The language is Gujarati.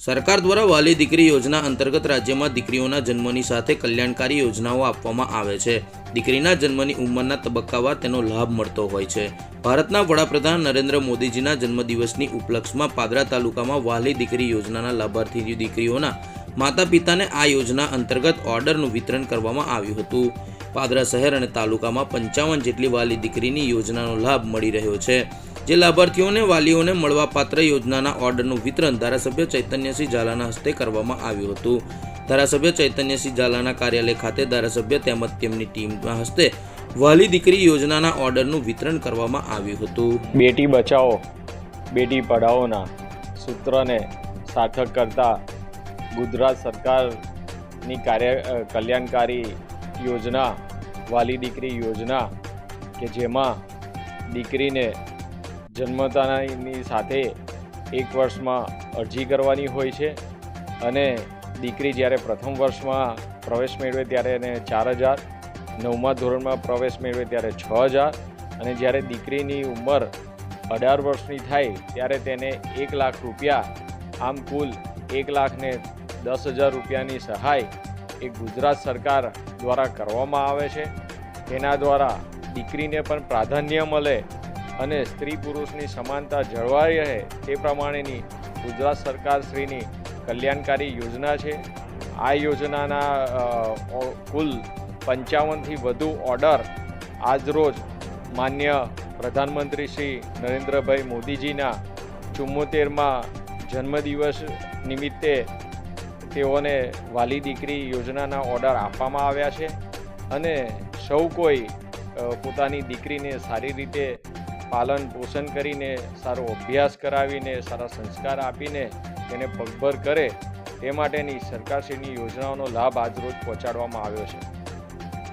સરકાર દ્વારા વાલી દીકરી યોજના અંતર્ગત રાજ્યમાં દીકરીઓના જન્મની સાથે કલ્યાણકારી યોજનાઓ આપવામાં આવે છે. દીકરીના જન્મની ઉંમરના તબક્કાવાર તેનો લાભ મળતો હોય છે. ભારતના વડાપ્રધાન નરેન્દ્ર મોદીજીના જન્મદિવસની ઉપલક્ષમાં પાદરા તાલુકામાં વાલી દીકરી યોજનાના લાભાર્થી દીકરીઓના માતા પિતાને આ યોજના અંતર્ગત ઓર્ડરનું વિતરણ કરવામાં આવ્યું હતું. પાદરા શહેર અને તાલુકામાં પંચાવન જેટલી વાલી દીકરીની યોજનાનો લાભ મળી રહ્યો છે, જે લાભાર્થીઓને વાલીઓને મળવાપાત્ર યોજનાના ઓર્ડરનું વિતરણ ધારાસભ્ય ચૈતન્યસિંહ ઝાલાના હસ્તે કરવામાં આવ્યું હતું. ધારાસભ્ય ચૈતન્યસિંહ ઝાલાના કાર્યાલય ખાતે ધારાસભ્ય તેમજ તેમની ટીમના હસ્તે વાલી દીકરી યોજનાના ઓર્ડરનું વિતરણ કરવામાં આવ્યું હતું. બેટી બચાવો, બેટી પઢાઓના સૂત્રને સાર્થક કરતા ગુજરાત સરકારની કાર્ય કલ્યાણકારી યોજના વાલી દીકરી યોજના કે જેમાં દીકરીને જન્મતાની સાથે એક વર્ષમાં અરજી કરવાની હોય છે અને દીકરી જ્યારે પ્રથમ વર્ષમાં પ્રવેશ મેળવે ત્યારે એને ચાર હજાર, નવમા ધોરણમાં પ્રવેશ મેળવે ત્યારે છ હજાર અને જ્યારે દીકરીની ઉંમર અઢાર વર્ષની થાય ત્યારે તેને એક લાખ રૂપિયા, આમ કુલ એક લાખને દસ હજાર રૂપિયાની સહાય એ ગુજરાત સરકાર દ્વારા કરવામાં આવે છે. તેના દ્વારા દીકરીને પણ પ્રાધાન્ય મળે અને સ્ત્રી પુરુષની સમાનતા જળવાઈ રહે તે પ્રમાણેની ગુજરાત સરકારશ્રીની કલ્યાણકારી યોજના છે. આ યોજનાના કુલ પંચાવનથી વધુ ઓર્ડર આજરોજ માન્ય પ્રધાનમંત્રી શ્રી નરેન્દ્રભાઈ મોદીજીના ચુમ્મોતેરમાં જન્મદિવસ નિમિત્તે તેઓને વાલી દીકરી યોજનાના ઓર્ડર આપવામાં આવ્યા છે અને સૌ કોઈ પોતાની દીકરીને સારી રીતે પાલન પોષણ કરીને, સારો અભ્યાસ કરાવીને, સારા સંસ્કાર આપીને તેને પગભર કરે તે માટેની સરકારશ્રીની યોજનાઓનો લાભ આજરોજ પહોંચાડવામાં આવ્યો છે.